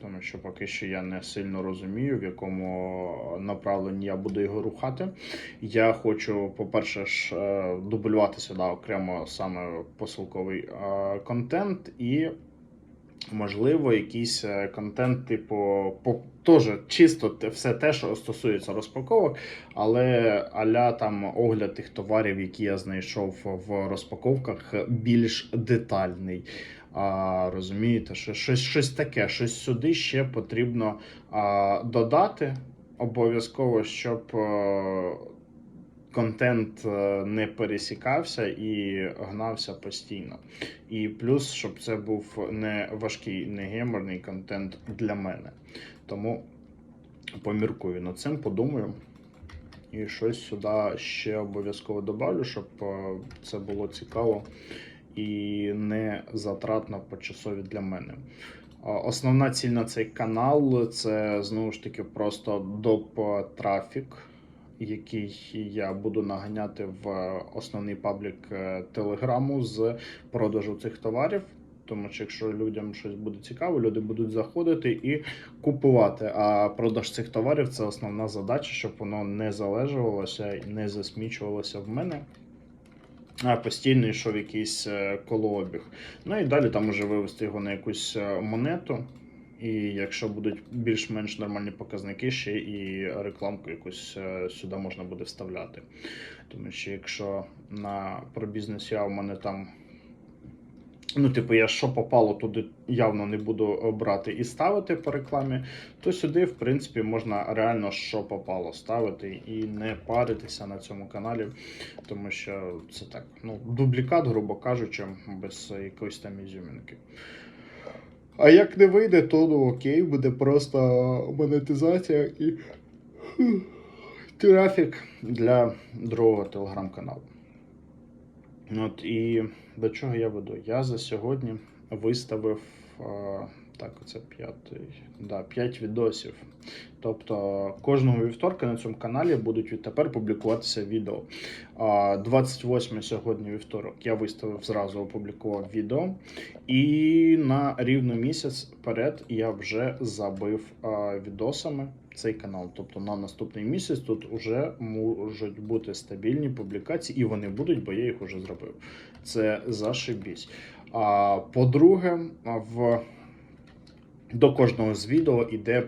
Тому що поки що я не сильно розумію, в якому направленні я буду його рухати. Я хочу, по-перше, ж е, дублювати сюди окремо саме посилковий е, контент і. Можливо, якийсь е, контент, типу, по теж чисто все те, що стосується розпаковок, але аля там огляд тих товарів, які я знайшов в розпаковках, більш детальний. А, розумієте, що щось, щось таке, щось сюди ще потрібно а, додати обов'язково, щоб е, контент е, не пересікався і гнався постійно. І плюс, щоб це був не важкий, не геморний контент для мене. Тому поміркую над цим, подумаю. І щось сюди ще обов'язково добавлю, щоб е, це було цікаво і не затратно по часові для мене. Основна ціль на цей канал це знову ж таки просто доп трафік, який я буду наганяти в основний паблік е, телеграму з продажу цих товарів. Тому що якщо людям щось буде цікаво, люди будуть заходити і купувати. А продаж цих товарів це основна задача, щоб воно не залежувалося і не засмічувалося в мене. А постійно йшов якийсь е, колообіг. Ну і далі там уже вивести його на якусь е, монету. І якщо будуть більш-менш нормальні показники, ще і рекламку якусь е, сюди можна буде вставляти. Тому що якщо на про бізнес я у мене там. Ну, типу, я що попало туди явно не буду брати і ставити по рекламі, то сюди, в принципі, можна реально що попало ставити і не паритися на цьому каналі, тому що це так, ну, дублікат, грубо кажучи, без якоїсь там ізюмінки. А як не вийде, то ну окей, буде просто монетизація і трафік для другого телеграм-каналу. От і до чого я веду? Я за сьогодні виставив е, так, це п'ятий, да, 5 відосів. Тобто кожного вівторка на цьому каналі будуть відтепер публікуватися відео. 28 сьогодні вівторок я виставив зразу опублікував відео. І на рівно місяць вперед я вже забив відосами цей канал. Тобто на наступний місяць тут вже можуть бути стабільні публікації, і вони будуть, бо я їх вже зробив. Це зашибісь. По-друге, в до кожного з відео йде